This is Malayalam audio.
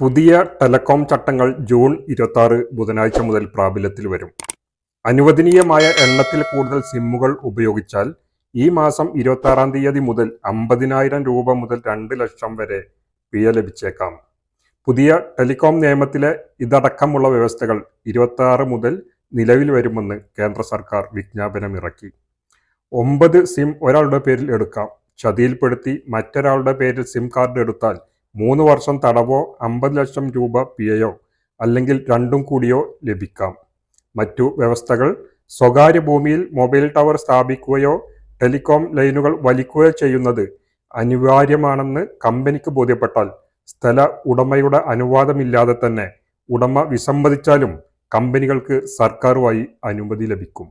പുതിയ ടെലകോം ചട്ടങ്ങൾ ജൂൺ ഇരുപത്തി ബുധനാഴ്ച മുതൽ പ്രാബല്യത്തിൽ വരും. അനുവദനീയമായ എണ്ണത്തിൽ കൂടുതൽ സിമ്മുകൾ ഉപയോഗിച്ചാൽ ഈ മാസം ഇരുപത്തി ആറാം തീയതി മുതൽ അമ്പതിനായിരം രൂപ മുതൽ രണ്ട് ലക്ഷം വരെ പിഴ ലഭിച്ചേക്കാം. പുതിയ ടെലികോം നിയമത്തിലെ ഇതടക്കമുള്ള വ്യവസ്ഥകൾ ഇരുപത്തി മുതൽ നിലവിൽ വരുമെന്ന് കേന്ദ്ര സർക്കാർ വിജ്ഞാപനം ഇറക്കി ഒമ്പത് സിം ഒരാളുടെ പേരിൽ എടുക്കാം. ചതിയിൽപ്പെടുത്തി മറ്റൊരാളുടെ പേരിൽ സിം കാർഡ് എടുത്താൽ മൂന്ന് വർഷം തടവോ അമ്പത് ലക്ഷം രൂപ പിഴയോ അല്ലെങ്കിൽ രണ്ടും കൂടിയോ ലഭിക്കാം. മറ്റു വ്യവസ്ഥകൾ സ്വകാര്യ ഭൂമിയിൽ മൊബൈൽ ടവർ സ്ഥാപിക്കുകയോ ടെലികോം ലൈനുകൾ വലിക്കുകയോ ചെയ്യുന്നത് അനിവാര്യമാണെന്ന് കമ്പനിക്ക് ബോധ്യപ്പെട്ടാൽ സ്ഥല ഉടമയുടെ അനുവാദമില്ലാതെ തന്നെ ഉടമ വിസമ്മതിച്ചാലും കമ്പനികൾക്ക് സർക്കാരുമായി അനുമതി ലഭിക്കും.